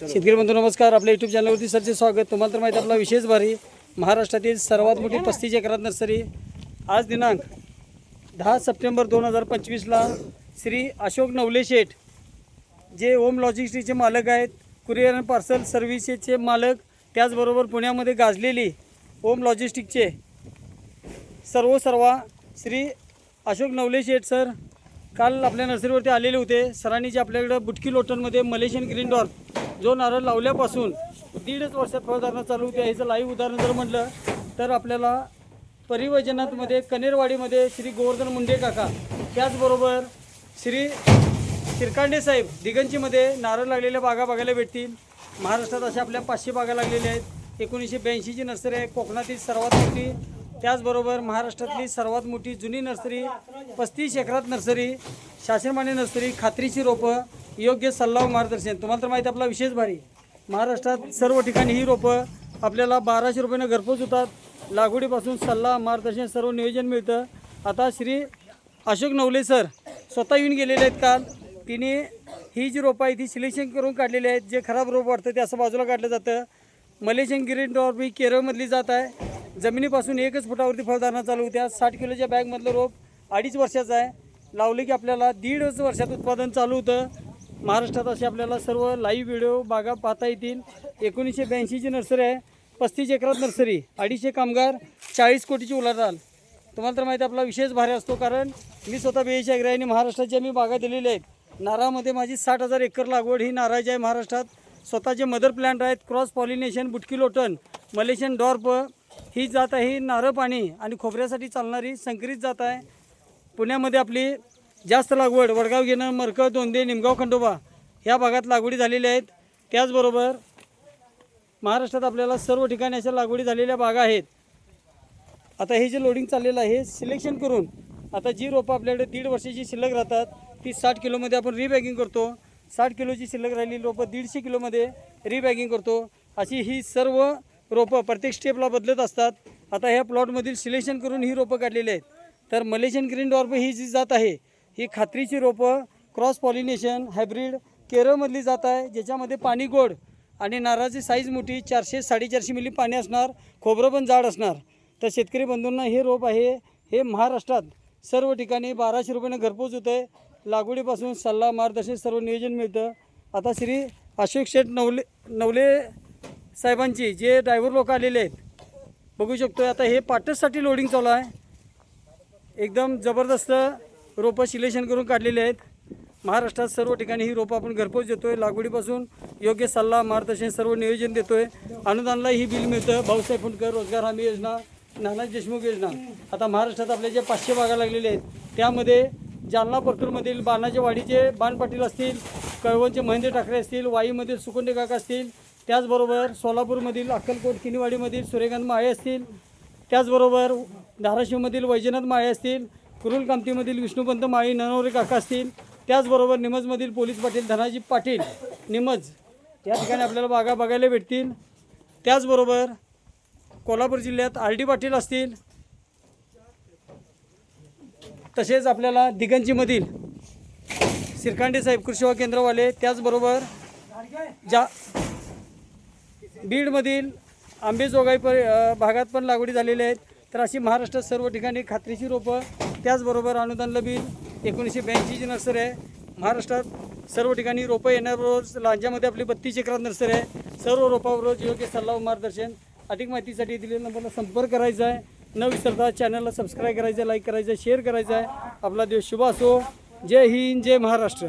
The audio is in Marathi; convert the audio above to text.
शेतकरी बंधू नमस्कार. आपल्या युट्यूब चॅनलवरती सरचे स्वागत. तुम्हाला तर माहिती आपला विशेष भारी महाराष्ट्रातील सर्वात मोठी पस्तीस एकरात नर्सरी आज दिनांक दहा सप्टेंबर दोन हजार पंचवीसला श्री अशोक नवले शेठ जे ओम लॉजिस्टिकचे मालक आहेत कुरिअर अँड पार्सल सर्व्हिसेसचे मालक त्याचबरोबर पुण्यामध्ये गाजलेली ओम लॉजिस्टिकचे सर्व सर्वा श्री अशोक नवले शेठ सर काल आपल्या नर्सरीवरती आलेले होते. सरांनी जे आपल्याकडं बुटकी लोटनमध्ये मलेशियन ग्रीन डॉर्फ जो नारळ लावल्यापासून दीडच वर्षात फळधारणा चालू होती ह्याचं लाईव्ह उदाहरण जर म्हटलं तर आपल्याला परिवजनातमध्ये कनेरवाडीमध्ये श्री गोवर्धन मुंडे काका त्याचबरोबर श्री शिरकांडे साहेब दिगंजीमध्ये नारळ लागलेल्या बागा बघायला भेटतील. महाराष्ट्रात अशा आपल्या पाचशे बागा लागलेल्या आहेत. एकोणीसशे ब्याऐंशीची नर्सरी आहे. कोकणातील सर्वात मोठी त्याचबरोबर महाराष्ट्रातली सर्वात मोठी जुनी नर्सरी पस्तीस एकरात नर्सरी शासनमान्य नर्सरी खात्रीची रोपं योग्य सल्ला व मार्गदर्शन. तुम्हाला तर माहिती आहे आपला विशेष भारी. महाराष्ट्रात सर्व ठिकाणी ही रोपं आपल्याला बाराशे रुपयानं घरपोच होतात. लागवडीपासून सल्ला मार्गदर्शन सर्व नियोजन मिळतं. आता श्री अशोक नवले सर स्वतः येऊन गेलेले आहेत काल. तिने ही जी रोपं आहे ती सिलेक्शन करून काढलेली आहेत. जे खराब रोप वाटतं ते असं बाजूला काढलं जातं. मलेशियन ग्रीन डॉर्फ ही केरळमधली जात आहे. जमिनीपासून एकच फुटावरती फळधारणा चालू होत्या. साठ किलोच्या बॅगमधलं रोप अडीच वर्षाचं आहे. लावले की आपल्याला दीडच वर्षात उत्पादन चालू होतं. महाराष्ट्रात असे आपल्याला सर्व लाईव्ह व्हिडिओ बागा पाहता येतील. एकोणीसशे ब्याऐंशीची नर्सरी आहे. पस्तीस एकरात नर्सरी अडीचशे कामगार चाळीस कोटीची उलाढाल. तुम्हाला तर माहिती आहे, आपला विशेष भारी असतो कारण मी स्वतः बेळीच्या अग्रहाने महाराष्ट्राच्या मी बागा दिलेल्या आहेत. नारळामध्ये माझी साठ हजार एकर लागवड ही नारळाची आहे महाराष्ट्रात. स्वतःचे मदर प्लांट आहेत क्रॉस पॉलिनेशन बुटकी लोटन मलेशियन डॉर्प ही जात आहे नारळ पाणी आणि खोबऱ्यासाठी चालणारी संकरित जात आहे. पुण्यामध्ये आपली जास्त लागवड वडगाव घेणं मरकळ दोंदे निमगाव खंडोबा ह्या भागात लागवडी झालेल्या आहेत. त्याचबरोबर महाराष्ट्रात आपल्याला सर्व ठिकाणी अशा लागवडी झालेल्या बागा आहेत. आता हे जे लोडिंग चाललेलं आहे सिलेक्शन करून आता जी रोपं आपल्याकडे दीड वर्षाची शिल्लक राहतात ती साठ किलोमध्ये आपण रिबॅगिंग करतो. साठ किलोची शिल्लक राहिलेली रोपं दीडशे किलोमध्ये रिबॅगिंग करतो. अशी ही सर्व रोपं प्रत्येक स्टेपला बदलत असतात. आता ह्या प्लॉटमधील सिलेक्शन करून ही रोपं काढलेली आहेत. तर मलेशियन ग्रीन डॉर्प ही जी जात आहे ही खात्रीची रोपं क्रॉस पॉलिनेशन हायब्रीड केरळमधली जात आहे ज्याच्यामध्ये पाणी गोड आणि नारळाची साईज मोठी चारशे साडेचारशे मिली पाणी असणार खोबरं पण जाड असणार. तर शेतकरी बंधूंना हे रोप आहे हे महाराष्ट्रात सर्व ठिकाणी बाराशे रुपयाने घरपोच होतं आहे लागवडीपासून सल्ला मार्गदर्शन सर्व नियोजन मिळतं. आता श्री अशोक शेठ नवले नवले साहेबांची जे ड्रायव्हर लोक आलेले आहेत बघू शकतो आता हे पाटससाठी लोडिंग चालू आहे. एकदम जबरदस्त रोपं सिलेक्शन करून काढलेली आहेत. महाराष्ट्रात सर्व ठिकाणी ही रोपं आपण घरपोच देतोय. लागवडीपासून योग्य सल्ला मार्गदर्शन सर्व नियोजन देतोय. अनुदानला ही बिल मिळतं. भाऊसाहेब फुंडकर रोजगार हमी योजना नानाजी देशमुख योजना. आता महाराष्ट्रात आपल्या जे पाचशे बागा लागलेले आहेत त्यामध्ये जालना परतूरमधील बाणाचे वाडीचे बाण पाटील असतील कळवणचे महेंद्र ठाकरे असतील वाईमधील सुकुंडे काका असतील त्याचबरोबर सोलापूरमधील अक्कलकोट किनीवाडीमधील सूर्यकांत माळे असतील त्याचबरोबर धाराशिवमधील वैजनाथ माळे असतील कुरुल कामतीमधील विष्णुपंत माळी ननवरे काका असतील त्याचबरोबर निमजमधील पोलीस पाटील धनाजी पाटील निमज या ठिकाणी आपल्याला बागा बघायला भेटतील. त्याचबरोबर कोल्हापूर जिल्ह्यात आर डी पाटील असतील तसेच आपल्याला दिगंजीमधील सिरकांडे साहेब कृषी सेवा केंद्रवाले त्याचबरोबर जा बीडमधील आंबेजोगाई प भागात पण लागवडी झालेल्या आहेत तर अशी महाराष्ट्रात सर्व ठिकाणी खात्रीची रोपं त्याचबरोबर अनुदान लबील एकोणीसशे ब्याऐंशीची नर्सरी आहे. महाराष्ट्रात सर्व ठिकाणी रोपं येण्याबरोबर लांजामध्ये आपली बत्तीस एकरात नर्सरी आहे. सर्व रोपाबरोबर योग्य सल्ला व मार्गदर्शन. अधिक माहितीसाठी दिलेल्या नंबरला संपर्क करायचा आहे. न विसरता चॅनलला सबस्क्राईब करायचं आहे लाईक करायचं आहे शेअर करायचं आहे. आपला दिवस शुभ असो. जय हिंद जय महाराष्ट्र.